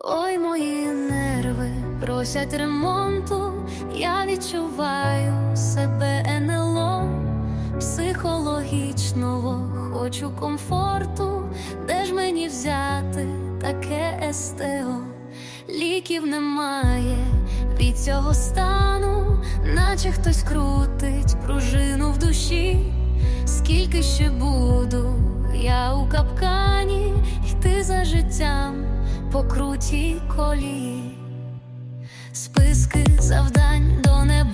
Ой, мої нерви просять ремонту, я відчуваю себе НЛО психологічного, хочу комфорту, де ж мені взяти таке СТО? Ліків немає від цього стану, наче хтось крутить пружину в душі. Скільки ще буду я у капкані по крутій колії, списки завдань до небес